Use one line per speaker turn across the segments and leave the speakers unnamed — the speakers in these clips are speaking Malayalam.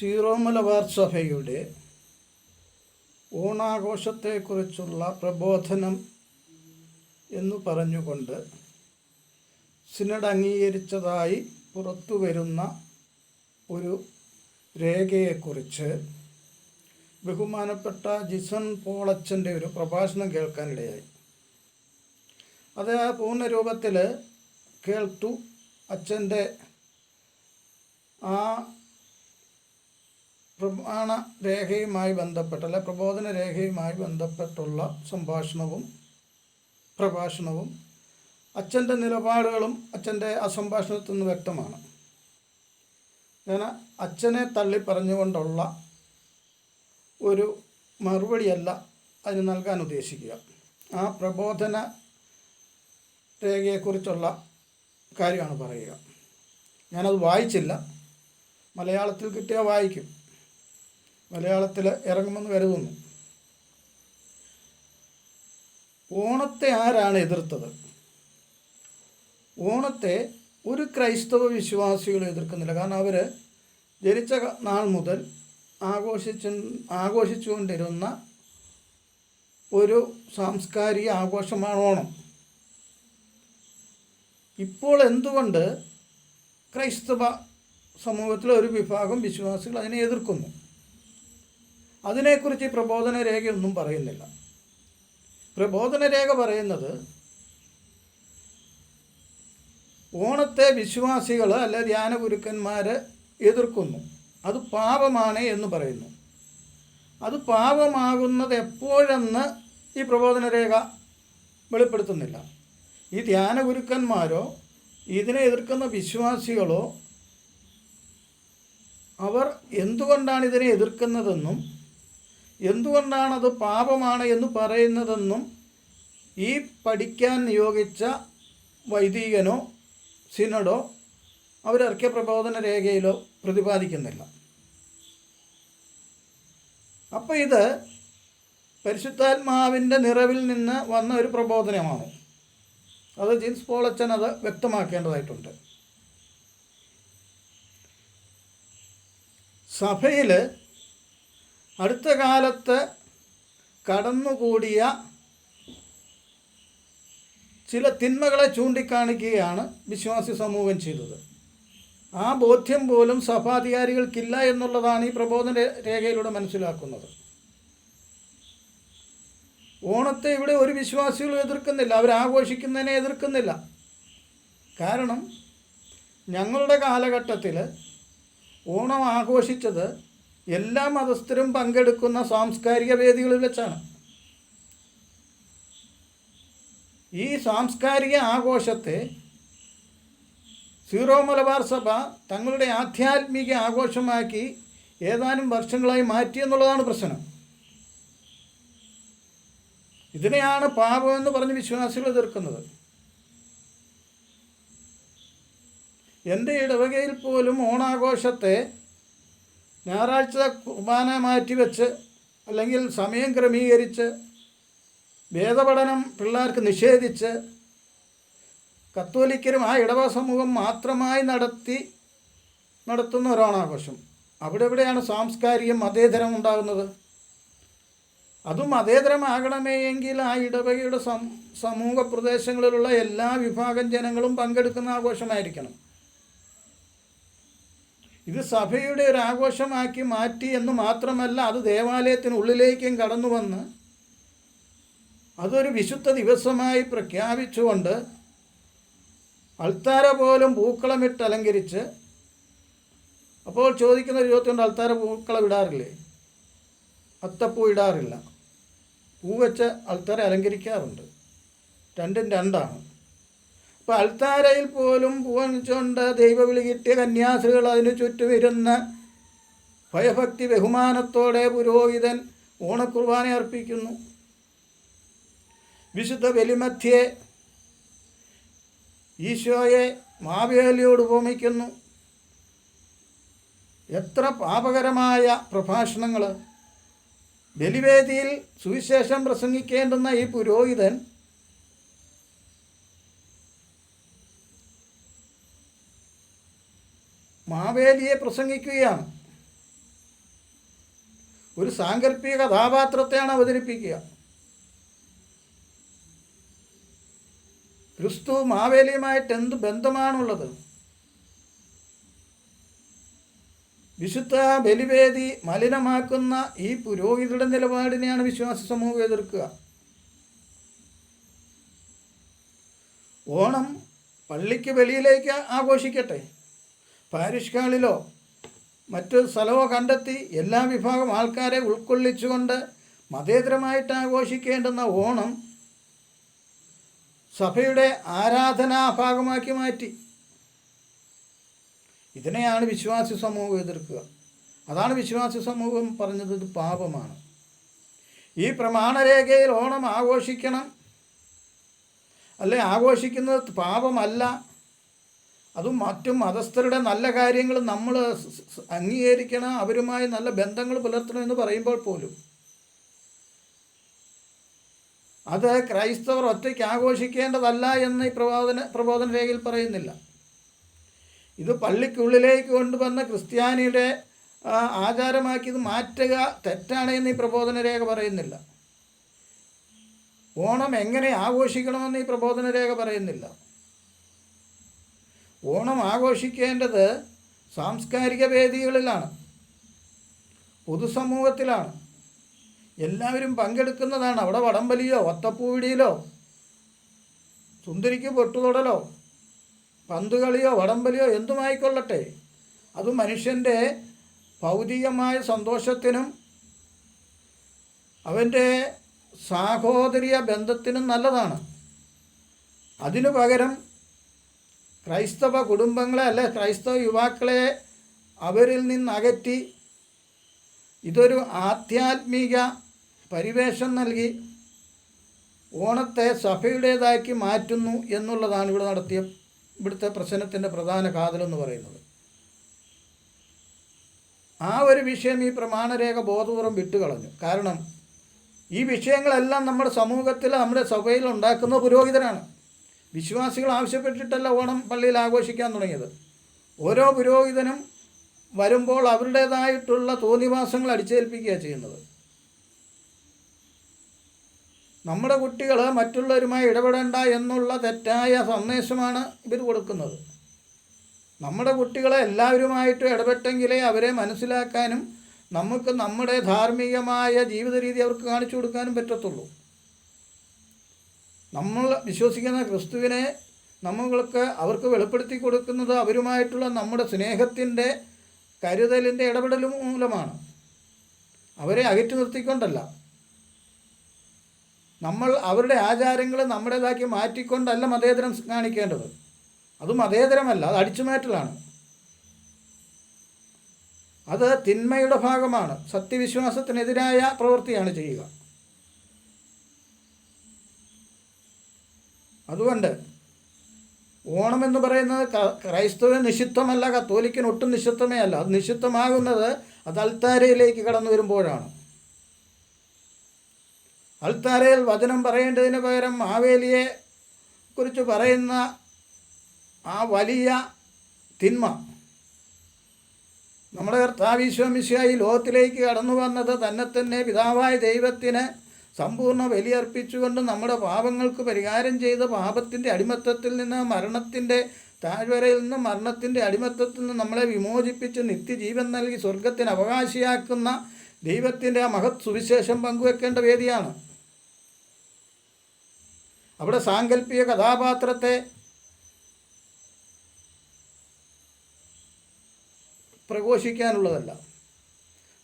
സീറോ സഭയുടെ ഓണാഘോഷത്തെക്കുറിച്ചുള്ള പ്രബോധനം എന്നു പറഞ്ഞുകൊണ്ട് സിനഡ് അംഗീകരിച്ചതായി പുറത്തു വരുന്ന ഒരു രേഖയെക്കുറിച്ച് ബഹുമാനപ്പെട്ട ജിസൺ പോളച്ചന്റെ ഒരു പ്രഭാഷണം കേൾക്കാനിടയായി. അത് പൂർണ രൂപത്തിൽ കേൾട്ടു അച്ഛന്റെ ആ പ്രമാണ രേഖയുമായി ബന്ധപ്പെട്ട അല്ലെ പ്രബോധന രേഖയുമായി ബന്ധപ്പെട്ടുള്ള സംഭാഷണവും പ്രഭാഷണവും അച്ഛന്റെ നിലപാടുകളും അച്ഛന്റെ ആ സംഭാഷണത്തിൽ നിന്ന് വ്യക്തമാണ്. ഞാൻ അച്ഛനെ തള്ളി പറഞ്ഞുകൊണ്ടുള്ള ഒരു മറുപടിയല്ല അതിന് നൽകാൻ ഉദ്ദേശിക്കുക. ആ പ്രബോധന രേഖയെക്കുറിച്ചുള്ള കാര്യമാണ് പറയുക. ഞാനത് വായിച്ചില്ല. മലയാളത്തിൽ കിട്ടിയാൽ വായിക്കും. മലയാളത്തിൽ ഇറങ്ങുമെന്ന് കരുതുന്നു. ഓണത്തെ ആരാണ് എതിർത്തത്? ഓണത്തെ ഒരു ക്രൈസ്തവ വിശ്വാസികൾ എതിർക്കുന്നില്ല. കാരണം അവർ ജനിച്ച നാൾ മുതൽ ആഘോഷിച്ചു ആഘോഷിച്ചുകൊണ്ടിരുന്ന ഒരു സാംസ്കാരിക ആഘോഷമാണ് ഓണം. ഇപ്പോൾ എന്തുകൊണ്ട് ക്രൈസ്തവ സമൂഹത്തിലെ ഒരു വിഭാഗം വിശ്വാസികൾ അതിനെ എതിർക്കുന്നു? അതിനെക്കുറിച്ച് പ്രബോധന രേഖയൊന്നും പറയുന്നില്ല. പ്രബോധന രേഖ പറയുന്നത് ഓണത്തെ വിശ്വാസികൾ അല്ല ധ്യാന ഗുരുക്കന്മാർ എതിർക്കുന്നു. അത് പാപമാണ് എന്ന് പറയുന്നു. അത് പാപമാകുന്നത് എപ്പോഴെന്ന് ഈ പ്രബോധന രേഖ വെളിപ്പെടുത്തുന്നില്ല. ഈ ധ്യാന ഗുരുക്കന്മാരോ ഇതിനെ എതിർക്കുന്ന വിശ്വാസികളോ അവർ എന്തുകൊണ്ടാണ് ഇതിനെ എതിർക്കുന്നതെന്നും എന്തുകൊണ്ടാണത് പാപമാണ് എന്ന് പറയുന്നതെന്നും ഈ പഠിക്കാൻ നിയോഗിച്ച വൈദികനോ സിനഡോ അവരിറക്കിയ പ്രബോധന രേഖയിലോ പ്രതിപാദിക്കുന്നില്ല. അപ്പോൾ ഇത് പരിശുദ്ധാത്മാവിന്റെ നിറവിൽ നിന്ന് വന്ന ഒരു പ്രബോധനമാണ്. അത് ജീൻസ് പോളച്ചൻ അത് വ്യക്തമാക്കേണ്ടതായിട്ടുണ്ട്. സഭയിൽ അടുത്ത കാലത്ത് കടന്നുകൂടിയ ചില തിന്മകളെ ചൂണ്ടിക്കാണിക്കുകയാണ് വിശ്വാസി സമൂഹം ചെയ്തത്. ആ ബോധ്യം പോലും സഭാധികാരികൾക്കില്ല എന്നുള്ളതാണ് ഈ പ്രബോധന രേഖയിലൂടെ മനസ്സിലാക്കുന്നത്. ഓണത്തെ ഇവിടെ ഒരു വിശ്വാസികളും എതിർക്കുന്നില്ല. അവർ ആഘോഷിക്കുന്നതിനെ എതിർക്കുന്നില്ല. കാരണം ഞങ്ങളുടെ കാലഘട്ടത്തിൽ ഓണം ആഘോഷിച്ചത് എല്ലാ മതസ്ഥരും പങ്കെടുക്കുന്ന സാംസ്കാരിക വേദികളിൽ വെച്ചാണ്. ഈ സാംസ്കാരിക ആഘോഷത്തെ സീറോ മലബാർ സഭ തങ്ങളുടെ ആധ്യാത്മിക ആഘോഷമാക്കി ഏതാനും വർഷങ്ങളായി മാറ്റി എന്നുള്ളതാണ് പ്രശ്നം. ഇതിനെയാണ് പാപമെന്ന് പറഞ്ഞ് വിശ്വാസികൾ എതിർക്കുന്നത്. എന്റെ ഇടവകയിൽ പോലും ഓണാഘോഷത്തെ ഞായറാഴ്ച കുർബാന മാറ്റിവെച്ച് അല്ലെങ്കിൽ സമയം ക്രമീകരിച്ച് വേദപഠനം പിള്ളേർക്ക് നിഷേധിച്ച് കത്തോലിക്കരും ആ ഇടവ സമൂഹം മാത്രമായി നടത്തി നടത്തുന്ന ഒരു ഓണാഘോഷം അവിടെ എവിടെയാണ് സാംസ്കാരികം മതേതരം ഉണ്ടാകുന്നത്? അതും മതേതരമാകണമേ എങ്കിൽ ആ ഇടവകയുടെ സമൂഹ പ്രദേശങ്ങളിലുള്ള എല്ലാ വിഭാഗം ജനങ്ങളും പങ്കെടുക്കുന്ന ആഘോഷമായിരിക്കണം. ഇത് സഭയുടെ ഒരു ആഘോഷമാക്കി മാറ്റി എന്ന് മാത്രമല്ല അത് ദേവാലയത്തിനുള്ളിലേക്കും കടന്നു വന്ന് അതൊരു വിശുദ്ധ ദിവസമായി പ്രഖ്യാപിച്ചുകൊണ്ട് അൾത്താര പോലും പൂക്കളമിട്ട് അലങ്കരിച്ച് അപ്പോൾ ചോദിക്കുന്ന ചോദ്യമുണ്ട് അൾത്താര പൂക്കളം ഇടാറില്ലേ അത്തപ്പൂ ഇടാറില്ല. പൂ വെച്ച് അൾത്താര അലങ്കരിക്കാറുണ്ട്. രണ്ടും രണ്ടാണ്. അപ്പോൾ അൾത്താരയിൽ പോലും പൂവണിച്ചുകൊണ്ട് ദൈവവിളി കിട്ടിയ കന്യാസ്ത്രീകൾ അതിനു ചുറ്റും ഇരുന്ന് ഭയഭക്തി ബഹുമാനത്തോടെ പുരോഹിതൻ ഓണക്കുർബാന അർപ്പിക്കുന്നു. വിശുദ്ധ ബലിമധ്യേ ഈശോയെ മാവേലിയോട് ഉപമിക്കുന്നു. എത്ര പാപകരമായ പ്രഭാഷണങ്ങൾ ബലിവേദിയിൽ സുവിശേഷം പ്രസംഗിക്കേണ്ടുന്ന ഈ പുരോഹിതൻ മാവേലിയെ പ്രസംഗിക്കുകയാണ്. ഒരു സാങ്കല്പിക കഥാപാത്രത്തെയാണ് അവതരിപ്പിക്കുക. ക്രിസ്തു മാവേലിയുമായിട്ട് എന്ത് ബന്ധമാണുള്ളത്? വിശുദ്ധ ബലിവേദി മലിനമാക്കുന്ന ഈ പുരോഹിതരുടെ നിലപാടിനെയാണ് വിശ്വാസ സമൂഹം എതിർക്കുക. ഓണം പള്ളിക്ക് വെളിയിലേക്ക് ആഘോഷിക്കട്ടെ? പാരിഷ് ഹാളിലോ മറ്റു സ്ഥലമോ കണ്ടെത്തി എല്ലാ വിഭാഗം ആൾക്കാരെ ഉൾക്കൊള്ളിച്ചുകൊണ്ട് മതേതരമായിട്ട് ആഘോഷിക്കേണ്ടുന്ന ഓണം സഭയുടെ ആരാധനാ ഭാഗമാക്കി മാറ്റി. ഇതിനെയാണ് വിശ്വാസി സമൂഹം എതിർക്കുക. അതാണ് വിശ്വാസി സമൂഹം പറഞ്ഞത് ഇത് പാപമാണ്. ഈ പ്രമാണരേഖയിൽ ഓണം ആഘോഷിക്കണം. അല്ലെ? ആഘോഷിക്കുന്നത് പാപമല്ല. അതും മറ്റു മതസ്ഥരുടെ നല്ല കാര്യങ്ങൾ നമ്മൾ അംഗീകരിക്കണം അവരുമായി നല്ല ബന്ധങ്ങൾ പുലർത്തണം എന്ന് പറയുമ്പോൾ പോലും. അത് ക്രൈസ്തവർ ഒറ്റയ്ക്ക് ആഘോഷിക്കേണ്ടതല്ല എന്ന് ഈ പ്രബോധന പ്രബോധന രേഖയിൽ പറയുന്നില്ല. ഇത് പള്ളിക്കുള്ളിലേക്ക് കൊണ്ടുവന്ന ക്രിസ്ത്യാനിയുടെ ആചാരമാക്കി ഇത് മാറ്റുക തെറ്റാണ് എന്ന് ഈ പ്രബോധന രേഖ പറയുന്നില്ല. ഓണം എങ്ങനെ ആഘോഷിക്കണമെന്ന് ഈ പ്രബോധന രേഖ പറയുന്നില്ല. ഓണം ആഘോഷിക്കേണ്ടത് സാംസ്കാരിക വേദികളിലാണ് പൊതുസമൂഹത്തിലാണ്. എല്ലാവരും പങ്കെടുക്കുന്നതാണ്. അവിടെ വടംവലിയോ ഒത്തപ്പൂവിടിയിലോ സുന്ദരിക്ക് പൊട്ടുതൊടലോ പന്തുകളിയോ വടംവലിയോ എന്തുമായിക്കൊള്ളട്ടെ. അത് മനുഷ്യന്റെ ഭൗതികമായ സന്തോഷത്തിനും അവന്റെ സാഹോദര്യ ബന്ധത്തിനും നല്ലതാണ്. അതിനു പകരം ക്രൈസ്തവ കുടുംബങ്ങളെ അല്ലെ ക്രൈസ്തവ യുവാക്കളെ അവരിൽ നിന്ന് അകറ്റി ഇതൊരു ആധ്യാത്മിക പരിവേഷം നൽകി ഓണത്തെ സഭയുടേതാക്കി മാറ്റുന്നു എന്നുള്ളതാണ് ഇവിടെ നടത്തിയ ഇവിടുത്തെ പ്രശ്നത്തിന്റെ പ്രധാന കാതലെന്ന് പറയുന്നത്. ആ ഒരു വിഷയം ഈ പ്രമാണരേഖ ബോധപൂർവം വിട്ടുകളഞ്ഞു. കാരണം ഈ വിഷയങ്ങളെല്ലാം നമ്മുടെ സമൂഹത്തിൽ നമ്മുടെ സഭയിൽ ഉണ്ടാക്കുന്ന പുരോഹിതരാണ്. വിശ്വാസികൾ ആവശ്യപ്പെട്ടിട്ടല്ല ഓണം പള്ളിയിൽ ആഘോഷിക്കാൻ തുടങ്ങിയത്. ഓരോ പുരോഹിതനും വരുമ്പോൾ അവരുടേതായിട്ടുള്ള തോന്നിവാസങ്ങൾ അടിച്ചേൽപ്പിക്കുകയാണ് ചെയ്യുന്നത്. നമ്മുടെ കുട്ടികൾ മറ്റുള്ളവരുമായി ഇടപെടേണ്ട എന്നുള്ള തെറ്റായ സന്ദേശമാണ് ഇവർ കൊടുക്കുന്നത്. നമ്മുടെ കുട്ടികളെ എല്ലാവരുമായിട്ട് ഇടപെട്ടെങ്കിലേ അവരെ മനസ്സിലാക്കാനും നമുക്ക് നമ്മുടെ ധാർമ്മികമായ ജീവിത രീതി അവർക്ക് കാണിച്ചു കൊടുക്കാനും പറ്റത്തുള്ളൂ. നമ്മൾ വിശ്വസിക്കുന്ന ക്രിസ്തുവിനെ നമ്മൾക്ക് അവർക്ക് വെളിപ്പെടുത്തി കൊടുക്കുന്നത് അവരുമായിട്ടുള്ള നമ്മുടെ സ്നേഹത്തിന്റെ കരുതലിന്റെ ഇടപെടൽ മൂലമാണ്. അവരെ അകറ്റി നിർത്തിക്കൊണ്ടല്ല. നമ്മൾ അവരുടെ ആചാരങ്ങൾ നമ്മുടേതാക്കി മാറ്റിക്കൊണ്ടല്ല മതേതരം കാണിക്കേണ്ടത്. അത് മതേതരമല്ല അത് അടിച്ചുമാറ്റലാണ് അത് തിന്മയുടെ ഭാഗമാണ്. സത്യവിശ്വാസത്തിനെതിരായ പ്രവൃത്തിയാണ് ചെയ്യുക. അതുകൊണ്ട് ഓണം എന്ന് പറയുന്നത് ക്രൈസ്തവന് ക്രൈസ്തവ നിഷിദ്ധമല്ല കത്തോലിക്കൻ ഒട്ടും നിഷിദ്ധമേ അല്ല. അത് നിഷിദ്ധമാകുന്നത് അത് അൽത്താരയിലേക്ക് കടന്നു വരുമ്പോഴാണ്. അൽത്താരയിൽ വചനം പറയേണ്ടതിന് പകരം മാവേലിയെ കുറിച്ച് പറയുന്ന ആ വലിയ തിന്മ നമ്മുടെ കർത്താവിശ്വമിശായി ലോകത്തിലേക്ക് കടന്നു വന്നത് തന്നെ തന്നെ പിതാവായ ദൈവത്തിന് സമ്പൂർണ ബലിയർപ്പിച്ചുകൊണ്ട് നമ്മുടെ പാപങ്ങൾക്ക് പരിഹാരം ചെയ്ത് പാപത്തിന്റെ അടിമത്തത്തിൽ നിന്ന് മരണത്തിന്റെ താഴ്വരയിൽ നിന്ന് മരണത്തിന്റെ അടിമത്തത്തിൽ നിന്ന് നമ്മളെ വിമോചിപ്പിച്ച് നിത്യജീവൻ നൽകി സ്വർഗത്തിന് അവകാശിയാക്കുന്ന ദൈവത്തിന്റെ ആ മഹത് സുവിശേഷം പങ്കുവെക്കേണ്ട വേദിയാണ്. അവിടെ സാങ്കല്പിക കഥാപാത്രത്തെ പ്രഘോഷിക്കാനുള്ളതല്ല.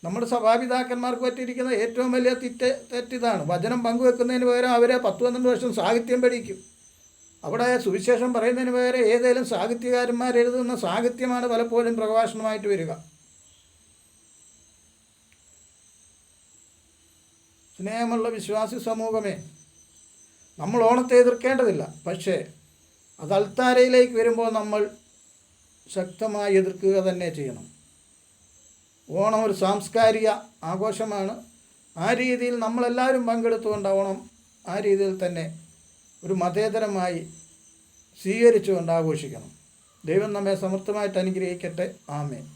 നമ്മുടെ സഭാപിതാക്കന്മാർക്ക് പറ്റിയിരിക്കുന്ന ഏറ്റവും വലിയ തെറ്റ് തെറ്റിതാണ്. വചനം പങ്കുവെക്കുന്നതിന് പകരം അവരെ പത്ത് പന്ത്രണ്ട് വർഷം സാഹിത്യം പഠിക്കും. അവിടെ സുവിശേഷം പറയുന്നതിന് പകരം ഏതെങ്കിലും സാഹിത്യകാരന്മാർ എഴുതുന്ന സാഹിത്യമാണ് പലപ്പോഴും പ്രഭാഷണമായിട്ട് വരിക. സ്നേഹമുള്ള വിശ്വാസി സമൂഹമേ നമ്മൾ ഓണത്തെ എതിർക്കേണ്ടതില്ല. പക്ഷേ അത് അൽത്താരയിലേക്ക് വരുമ്പോൾ നമ്മൾ ശക്തമായി എതിർക്കുക തന്നെ ചെയ്യണം. ഓണം ഒരു സാംസ്കാരിക ആഘോഷമാണ്. ആ രീതിയിൽ നമ്മളെല്ലാവരും പങ്കെടുത്തുകൊണ്ട് ഓണം ആ രീതിയിൽ തന്നെ ഒരു മതേതരമായി സ്വീകരിച്ചുകൊണ്ട് ആഘോഷിക്കണം. ദൈവം നമ്മെ സമർത്ഥമായിട്ട് അനുഗ്രഹിക്കട്ടെ. ആമേ